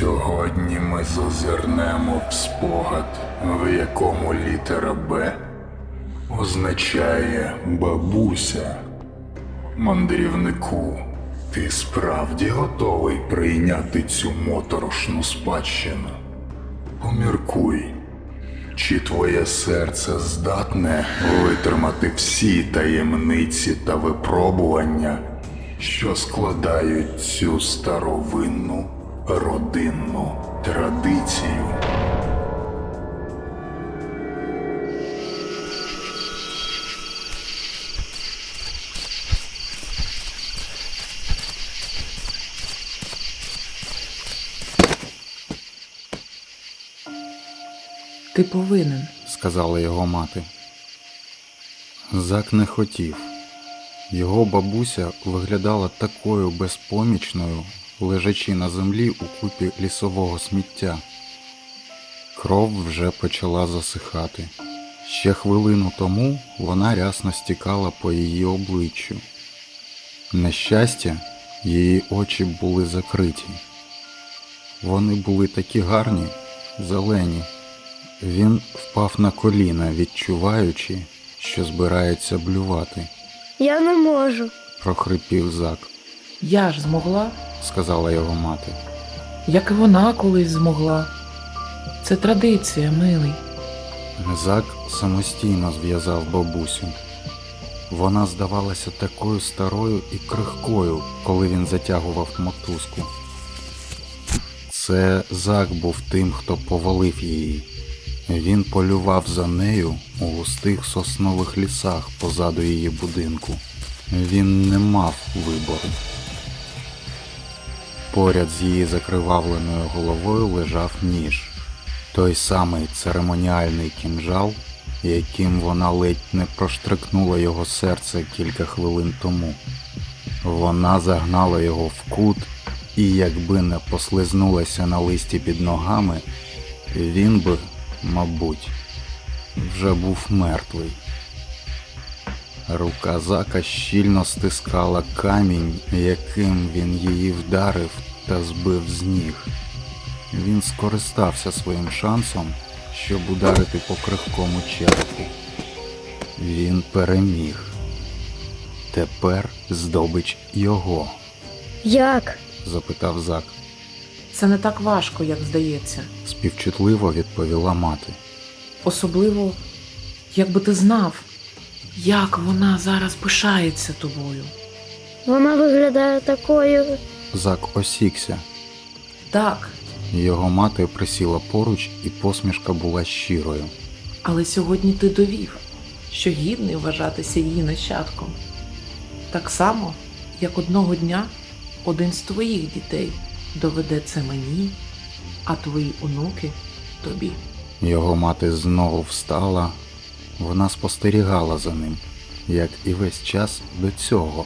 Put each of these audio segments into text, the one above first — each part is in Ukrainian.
Сьогодні ми зазирнемо в спогад, в якому літера Б означає бабуся. Мандрівнику, ти справді готовий прийняти цю моторошну спадщину? Поміркуй, чи твоє серце здатне витримати всі таємниці та випробування, що складають цю старовинну родинну традицію? Ти повинен. сказала його мати. Зак не хотів. Його бабуся виглядала такою безпомічною, лежачи на землі у купі лісового сміття. Кров вже почала засихати. Ще хвилину тому вона рясно стікала по її обличчю. На щастя, її очі були закриті. Вони були такі гарні, зелені. Він впав на коліна, відчуваючи, що збирається блювати. Я не можу. Прохрипів зак, Я ж змогла, сказала його мати. як і вона колись змогла. Це традиція, милий. Зак самостійно зв'язав бабусю. Вона здавалася такою старою і крихкою, коли він затягував мотузку. Це Зак був тим, хто повалив її. Він полював за нею у густих соснових лісах позаду її будинку. Він не мав вибору. Поряд з її закривавленою головою лежав ніж, той самий церемоніальний кінжал, яким вона ледь не проштрикнула його серце кілька хвилин тому. Вона загнала його в кут, і якби не послизнулася на листі під ногами, він би, мабуть, вже був мертвий. Рука зака щільно стискала камінь, яким він її вдарив та збив з ніг. Він скористався своїм шансом, щоб ударити по крихкому черепу. Він переміг. Тепер здобич його, Як? запитав зак. Це не так важко, як здається. Співчутливо відповіла мати. Особливо, якби ти знав, як вона зараз пишається тобою. Вона виглядає такою. Зак осікся. Так, Його мати присіла поруч, і посмішка була щирою. але сьогодні ти довів, що гідний вважатися її нащадком. Так само, як одного дня один з твоїх дітей доведе це мені, а твої онуки тобі. Його мати знову встала. Вона спостерігала за ним, як і весь час до цього,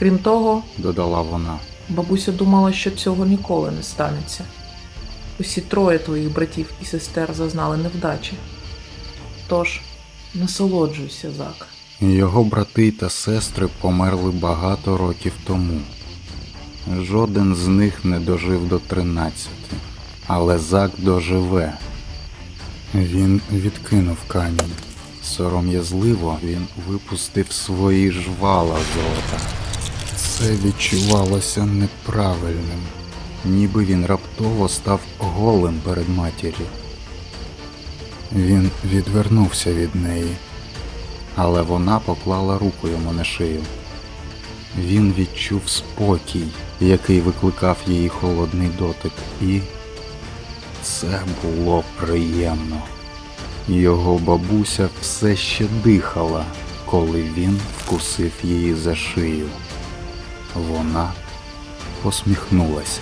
Крім того, додала вона. Бабуся думала, що цього ніколи не станеться. Усі троє твоїх братів і сестер зазнали невдачі. Тож, насолоджуйся, Зак. Його брати та сестри померли багато років тому. Жоден з них не дожив до тринадцяти, але Зак доживе. Він відкинув камінь. Сором'язливо він випустив свої жвала золота. Це відчувалося неправильним, ніби він раптово став голим перед матір'ю. Він відвернувся від неї, але вона поклала руку йому на шию. Він відчув спокій, який викликав її холодний дотик, і це було приємно. Його бабуся все ще дихала, коли він вкусив її за шию. Вона посміхнулася.